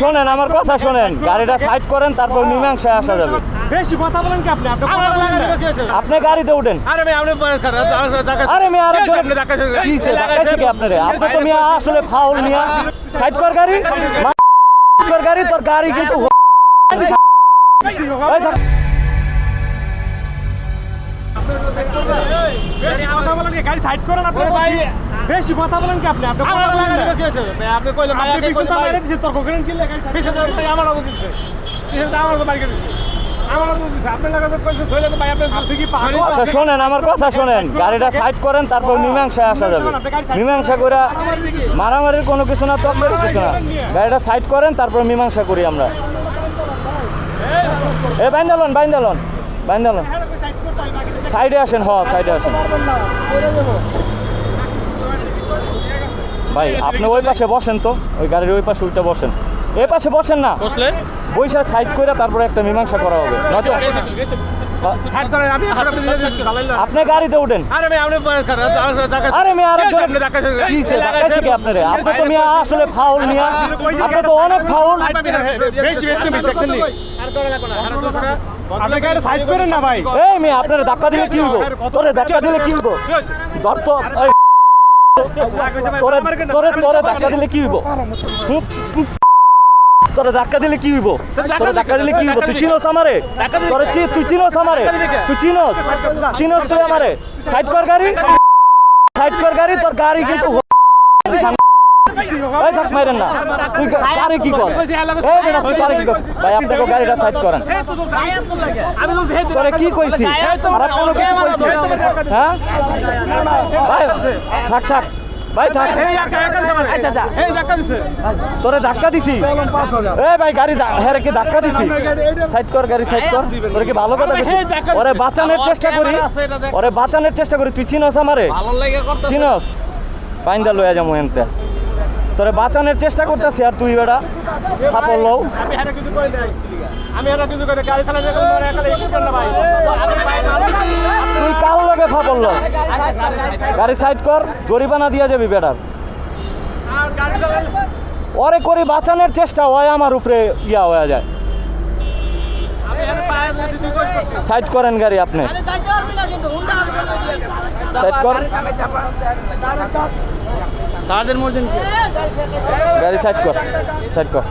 শোনেন আমার কথা শোনেন। গাড়িটা সাইড করেন তারপর মীমাংসায় আসা যাবে। বেশি কথা বলেন কি আপনি? গাড়িতে উঠেন। আরে ভাই আপনি আরে মিয়া আরে আপনি কি আপনারে? তো মিয়া আসলে ফাউল মিয়া। সাইড কর গাড়ি। কর গাড়ি তোর গাড়ি কিন্তু বেশি কথা বলেন কি? গাড়ি সাইড করেন আপনি ভাই বেশি কথা বলেন কি আপনি? আপনি কথা বলেন না। আপনি কইলেন আপনি পিছন তো ভাই। মেরে তর্ক করেন কি? লেগে পিছন তো আমার পিছন তো আমার আচ্ছা শোনেন আমার কথা শোনেন। গাড়িটা সাইড করেন তারপর মীমাংসায় আসা যাবে। মীমাংসা করে মারামারির কোনো কিছু না তর্কের কিছু না। গাড়িটা সাইড করেন তারপর মীমাংসা করি আমরা। এ বাইন্দালন বাইন্দালন বাইন্দালন। সাইডে আসেন হ সাইডে আসেন। ভাই আপনি ওই পাশে বসেন তো ওই গাড়ির ওই পাশে উল্টা বসেন। এ পাশে বসেন না। বসলে? বৈশা সাইড করে তারপরে একটা মীমাংসা করা হবে। নয়তো হাট আপনি গাড়িতে উঠেন। আরে আপনি মিয়া আরে আপনি আপনারে? আপনি তো মিয়া আসলে ফাউল মিয়া। আপনি তো অনেক ফাউল বেশি দেখছেন আর করে লাগবে না। আর তো ছোট আপনি গাড়ি সাইড করেন না ভাই এই মিয়া আপনার ধাক্কা দিলে কি হইব তোরে ধাক্কা দিলে কি হইব ধর তো তোরে তোরে তোরে ধাক্কা দিলে কি হইব হুম, হুম। তোরে ধাক্কা দিলে কি হইব তোরে ধাক্কা দিলে কি হইব তুই চিনোস আমারে তোরে চি- তুই চিনোস আমারে তুই চিনোস চিনোস তুই আমারে সাইড কর গাড়ি সাইড কর গাড়ি তোর গাড়ি কিন্তু এই থাক মাইরেন না। তুই গাড়ি কি কর এই বেটা তুই গাড়ি কি কর ভাই আপনাকে গাড়িটা সাইড করেন। আমি তো তোরে কি কইছি? খারাপ কোনো কিছু কইছি হ্যাঁ? ভাই থাক থাক। ভাই থাক। আচ্ছা আচ্ছা। এই ধাক্কা দিছে। তোরে ধাক্কা দিছি। এ ভাই গাড়ি হ্যাঁ কি ধাক্কা দিছি? সাইড কর গাড়ি সাইড কর। তোরে কি ভালো কথা ওরে বাঁচানোর চেষ্টা করি। ওরে বাঁচানোর চেষ্টা করি। তুই চিনস আমারে? ভালো লাগে করতে চিনস? বাইন্দা লইয়া যাব এনতে। তোরে বাঁচানোর চেষ্টা করতেছি আর তুই বেটা থাপড় লও। আমি হারা কিছু কই নাই আমি হারা কিছু কই গাড়ি চালাতে গেলে মরে একালে একটু কর ভাই। তুই কাল লগে ফাপড় লও? গাড়ি সাইড কর জরিমানা দিয়া যাবি বেটার ওরে করি বাঁচানোর চেষ্টা হয় আমার উপরে ইয়া হয়ে যায়। সাইড করেন গাড়ি আপনি। সাইড কর চার্জের মধ্যে গাড়ি সাইড কর সাইড কর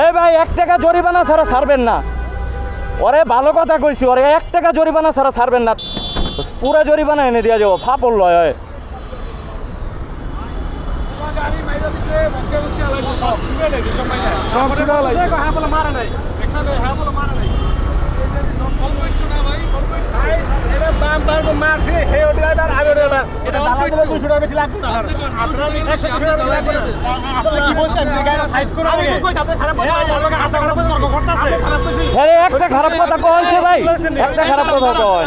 এই ভাই এক টাকা জরিমানা ছাড়া ছাড়বেন না ওরে ভালো কথা কইছি ওরে এক টাকা জরিমানা ছাড়া ছাড়বেন না পুরা জরিমানা এনে দিয়া যাব ফাপড় লয় হয় সব শুনে হ্যাঁ একটু খারাপ কথা কইছে ভাই। একটা খারাপ কথা কয়।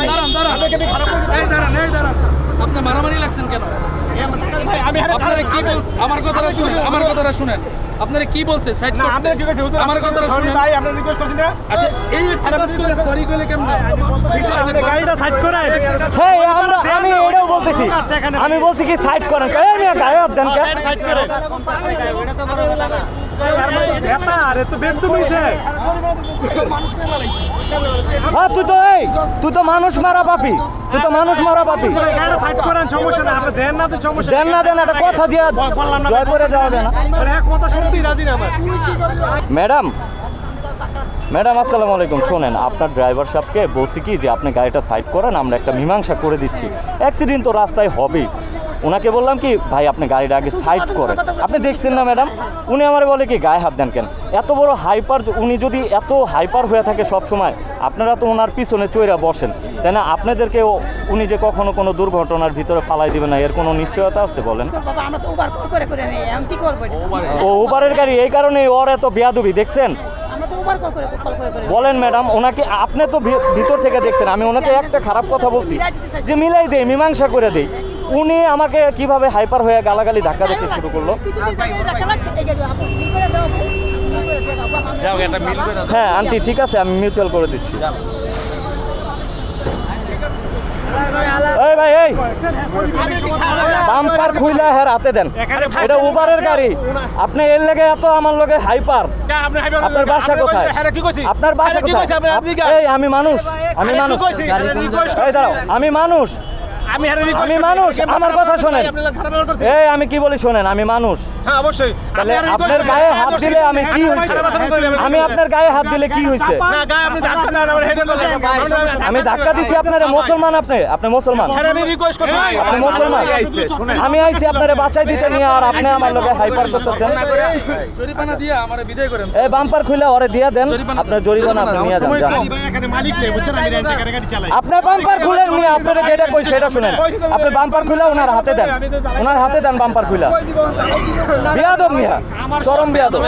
আপনি মারামারি লাগছেন কেন? আপনারা কি বলছেন আমার কথাটা শুনেন আমার কথাটা শুনেন। আপনারা কি বলছে? সাইড না আপনি কি কইছেন আমার কথাটা শুনেন। ভাই আপনি রিকোয়েস্ট করছেন না? আচ্ছা এই একটা কাজ করে সরি কইলে কেমন আপনি গাড়িটা সাইড করেন হ্যাঁ আমরা আমি এটাও বলতেছি। আমি বলছি কি সাইড করেন এই মিয়া গায়ে হাত দেন কে সাইড করেন এটা আরে তো বেদ তুমি যে হ্যাঁ তুই তো এই, তুই তো মানুষ মারা পাপি, তুই তো মানুষ মারা পাপি। দেন না, দেন একটা কথা দিয়া জয় করে যাওয়া না। ম্যাডাম ম্যাডাম, আসসালামু আলাইকুম। শোনেন, আপনার ড্রাইভার সাহেবকে বলছি কি, যে আপনি গাড়িটা সাইড করেন, আমরা একটা মীমাংসা করে দিচ্ছি। অ্যাক্সিডেন্ট তো রাস্তায় হবেই। ওনাকে বললাম কি ভাই আপনি গাড়িটা আগে সাইড করেন। আপনি দেখছেন না ম্যাডাম? উনি আমার বলে কি গায়ে হাত দেন কেন? এত বড় হাইপার উনি যদি এত হাইপার হয়ে থাকে সব সময় আপনারা তো ওনার পিছনে চৈরা বসেন। তাই না? আপনাদেরকে উনি যে কখনো কোনো দুর্ঘটনার ভিতরে ফালাই দিবে না এর কোনো নিশ্চয়তা আছে বলেন? ও উবারের গাড়ি এই কারণে ওর এত বেয়াদুবি দেখছেন? আমরা তো ওভার করে কল করে করে বলেন ম্যাডাম ওনাকে আপনি তো ভি- ভিতর থেকে দেখছেন আমি ওনাকে একটা খারাপ কথা বলছি। যে মিলাই দেই মীমাংসা করে দেই উনি আমাকে কীভাবে হাইপার হয়ে গালাগালি ধাক্কা দিতে শুরু করল। হ্যাঁ আন্টি ঠিক আছে আমি মিউচুয়াল করে দিচ্ছি। এই ভাই এই! বাম্পার খুইলা হ্যাঁ হাতে দেন। এটা উবারের গাড়ি। আপনি এর লেগে এত আমার লগে হাইপার। আপনার বাসা কোথায়? হ্যাঁ, কি কইছি? আপনার বাসা হ্যাঁ, কোথায়? এই আমি মানুষ। আমি মানুষ। এই দাঁড়াও আমি মানুষ। আমি হ্যাঁ, আমি মানুষ, আমার কথা শোনেন। আপনি। এই আমি কি বলি শোনেন আমি মানুষ হ্যাঁ, অবশ্যই। তাহলে আপনার গায়ে হ্যাঁ, হাত দিলে আমি কি হ্যাঁ, হয়েছে আচরণ করলেন, আমি আপনার গায়ে হাত দিলে কি হয়েছে আপনি। আমি ধাক্কা দিছি আপনারে মুসলমান আপনি আপনি মুসলমান হ্যাঁ। আপনি মুসলমান আমি আইছি আপনারে বাঁচাই দিতে নিয়ে আর আপনি আমার লগে হাইপার করতেছেন জরিমানা দিয়ে আমার বিদায় করেন এই বাম্পার খুলে ওরে দিয়া দেন আপনার জরিমানা আপনি নিয়ে যান সময় যান। কম। ভাই, এখানে মালিক নেই, বুঝছেন? আমি রেন্টে গাড়ি গাড়ি চালাই। আপনার বাম্পার খুলেন নিয়ে আপনারা যেটা কই সেটা শুনেন আপনি বাম্পার খুলে ওনার হাতে দেন ওনার হাতে দেন বাম্পার খুলে বিয়াদব মিয়া চরম বিয়াদব?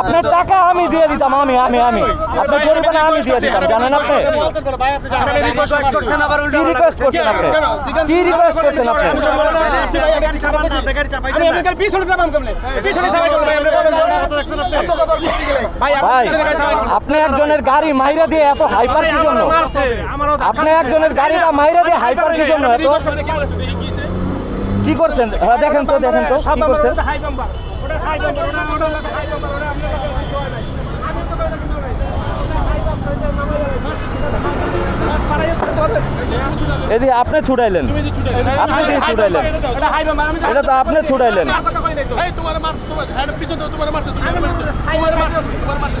আপনার টাকা আমি দিয়ে দিতাম আমি আমি আমি আপনার জরিমানা আমি দিয়ে দিতাম জানেন আপনি কি রিকোয়েস্ট করছেন আপনি কি রিকোয়েস্ট করছেন আপনি ভাই, আপনি পিছনে গাড়ি চাপাইছেন। আপনি একজনের গাড়ি মাইরা দিয়ে এত হাইপার কি জন্য আপনি একজনের গাড়িটা মাইরা দিয়ে হাইপার কি জন্য এত কি করছেন? হ্যাঁ দেখেন তো দেখেন তো কি করছেন? আপনি ছুটাইলেন। আপনি দিয়ে ছুটাইলেন। এটা হাই নাম্বার আমি এটা তো আপনি ছুটাইলেন। তোমার মারছে তোমার হ্যাঁ পিছন তোমার মারছে তোমার মারছে তোমার মারছে তোমার মারছে।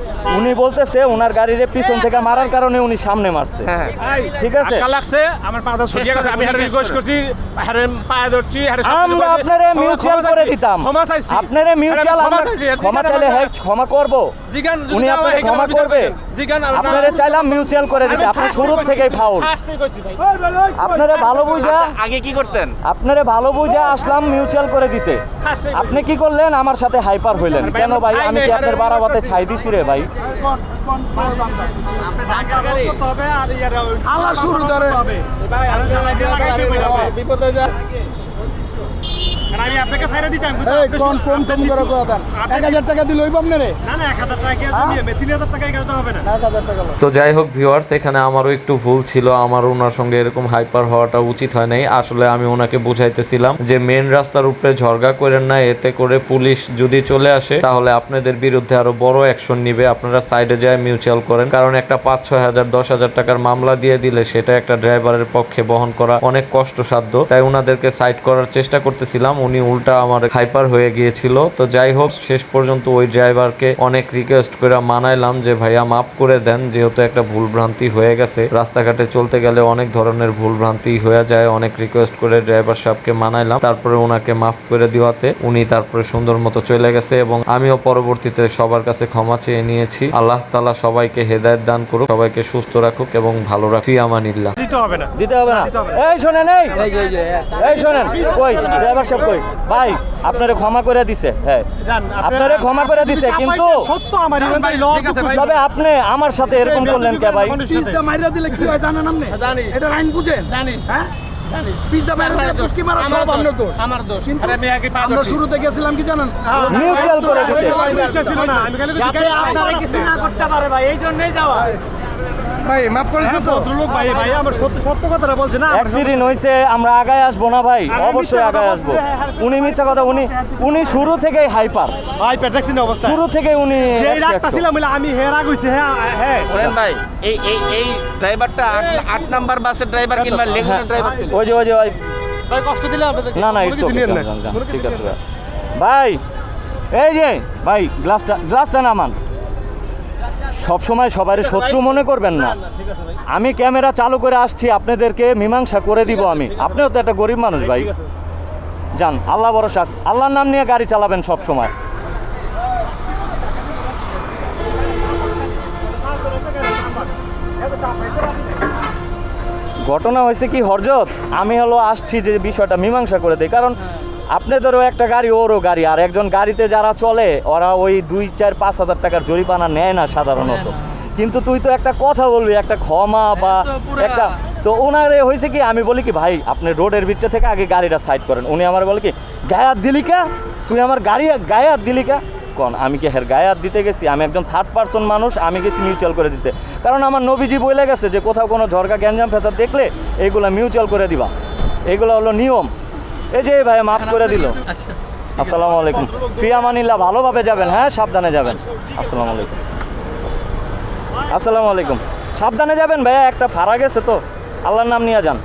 উনি বলতেছে ওনার গাড়ির পিছন থেকে মারার কারণে উনি সামনে মারছে। ঠিক আছে? লাগছে আমার পা ছড়িয়ে গেছে আমি হারে রিকোয়েস্ট করছি হারে পায়ে ধরছি হারে আমরা আপনারে মিউচুয়াল ক্ষমা করে দিতাম। ক্ষমা চাইছি। আপনারে মিউচুয়াল আমরা ক্ষমা চাইছি, ক্ষমা জিগান চাইলে হ্যাঁ ক্ষমা করব। উনি হয়, ক্ষমা করবে। আপনারে চাইলাম মিউচুয়াল করে দিতে। আপনি শুরু থেকেই ফাউল আপনারে ভালো বুঝা আগে কি করতেন? আপনারে ভালো বুঝা আসলাম মিউচুয়াল করে দিতে। আপনি কি করলেন? আমার সাথে হাইপার হইলেন। কেন ভাই? আমি কি আপনার বারাবাতে ছাই দিছি রে ভাই? তবে আর ইয়ার আলা শুরু ধরে বিপদ হয়ে যায় আমি আপনাকে সাইরা দিতাম এই কোন শুনুন, কোন আপনি কোন দিতেন। করে কথা এক হাজার টাকা দিলে হইব আপনারে? না না এক হাজার টাকা কি আপনি দিবেন? তিন হাজার টাকা কাজটা হবে না। এক হাজার টাকা তো যাই হোক ভিউয়ার্স এখানে আমারও একটু ভুল ছিল আমার ওনার সঙ্গে এরকম হাইপার হওয়াটা উচিত হয় নাই। আসলে আমি ওনাকে বুঝাইতেছিলাম যে মেন রাস্তার উপরে ঝরগা করেন না এতে করে পুলিশ যদি চলে আসে তাহলে আপনাদের বিরুদ্ধে আরও বড় অ্যাকশন নিবে। আপনারা সাইডে যায় মিউচুয়াল করেন। কারণ একটা পাঁচ ছয় হাজার দশ হাজার টাকার মামলা দিয়ে দিলে সেটা একটা ড্রাইভারের পক্ষে বহন করা অনেক কষ্টসাধ্য। তাই ওনাদেরকে সাইড করার চেষ্টা করতেছিলাম। উনি উল্টা আমার হাইপার হয়ে গিয়েছিল। তো যাই হোক শেষ পর্যন্ত ওই ড্রাইভারকে অনেক রিকোয়েস্ট করে মানাইলাম যে ভাইয়া মাফ করে দেন যেহেতু একটা ভুল ভ্রান্তি হয়ে গেছে। রাস্তাঘাটে চলতে গেলে অনেক ধরনের ভুল ভ্রান্তি হয়ে যায় অনেক রিকোয়েস্ট করে ড্রাইভার সাহেবকে মানাইলাম। তারপরে ওনাকে মাফ করে দেওয়াতে উনি তারপরে সুন্দর মতো চলে গেছে এবং আমিও পরবর্তীতে সবার কাছে ক্ষমা চেয়ে নিয়েছি। আল্লাহ তালা সবাইকে হেদায়ত দান করুক সবাইকে সুস্থ রাখুক এবং ভালো রাখি আমানিল্লাহ। দিতে হবে না। দিতে হবে না। এই শোনেন এই। এই শোনেন কই ড্রাইভার সাহেব কই? ভাই আপনারে ক্ষমা করে দিছে। হ্যাঁ। আপনারে ক্ষমা করে দিছে কিন্তু সত্য আমার তবে আপনি আমার সাথে এরকম করলেন কে ভাই? মাইরা দিলে কি হয় জানেন আপনি? জানি। এটা আইন বুঝেন। জানি। হ্যাঁ? আমার শুরুতে গেছিলাম কি জানেন? মিউচুয়াল করে দিতে। আমার ইচ্ছা ছিল না। আমি খালি জিজ্ঞাসা আপনারা কিছু না করতে পারে ভাই এই জন্যই যাওয়া। ভাই মাফ করেছ তো? ভদ্রলোক ভাই ভাই আমার সত্য সত্য কথাটা বলছে না অ্যাক্সিডেন্ট হইছে আমরা আগায় আসব না ভাই অবশ্যই আগায় আসব। হ্যাঁ, হ্যাঁ। উনি মিথ্যা কথা উনি উনি শুরু থেকেই হাইপার ভাই অবস্থা? শুরু থেকে উনি রাগটা ছিলাম আমি হেরা গইছি হ্যাঁ হ্যাঁ। ভাই এই এই এই ড্রাইভারটা আট আট নাম্বার বাসের ড্রাইভার কিংবা হ্যাঁ, লেগুনের ড্রাইভার ছিল। ওই যে ওই যে ওই ভাই কষ্ট দিলে আপনাদের না না ইটস ওকে ঠিক আছে ভাই। ভাই এই যে ভাই গ্লাসটা গ্লাসটা নামান। সব সময় সবারই শত্রু মনে করবেন না। আমি ক্যামেরা চালু করে আসছি আপনাদেরকে মীমাংসা করে দিব আমি। আপনিও তো একটা গরিব মানুষ ভাই। যান আল্লাহ ভরসা। আল্লাহর নাম নিয়ে গাড়ি চালাবেন সব সময় ঘটনা হয়েছে কি হরজত? আমি হলো আসছি যে বিষয়টা মীমাংসা করে দিই। কারণ আপনাদেরও একটা গাড়ি ওরও গাড়ি। আর একজন গাড়িতে যারা চলে ওরা ওই দুই চার পাঁচ হাজার টাকার জরিমানা নেয় না সাধারণত। কিন্তু তুই তো একটা কথা বলবি একটা ক্ষমা বা একটা তো ওনারে হয়েছে কি আমি বলি কি ভাই আপনি রোডের ভিতরে থেকে আগে গাড়িটা সাইড করেন। উনি আমার বলে কি গায়ে হাত দিলি কা? তুই আমার গাড়ি গায়ে হাত দিলি কা? কোন আমি কি হের গায়ে হাত দিতে গেছি? আমি একজন থার্ড পার্সন মানুষ আমি গেছি মিউচুয়াল করে দিতে। কারণ আমার নবীজি বলে গেছে যে কোথাও কোনো ঝরকা গ্যাঞ্জাম ফেসার দেখলে এইগুলো মিউচুয়াল করে দিবা। এগুলো হলো নিয়ম। এই যে ভাই মাফ করে দিল। আচ্ছা। আসসালামু আলাইকুম। ফিয়ামানিল্লাহ ভালোভাবে যাবেন হ্যাঁ? সাবধানে যাবেন। আসসালামু আলাইকুম। আসসালামু আলাইকুম। সাবধানে যাবেন ভাইয়া একটা ফাড়া গেছে তো। আল্লাহর নাম নিয়ে যান।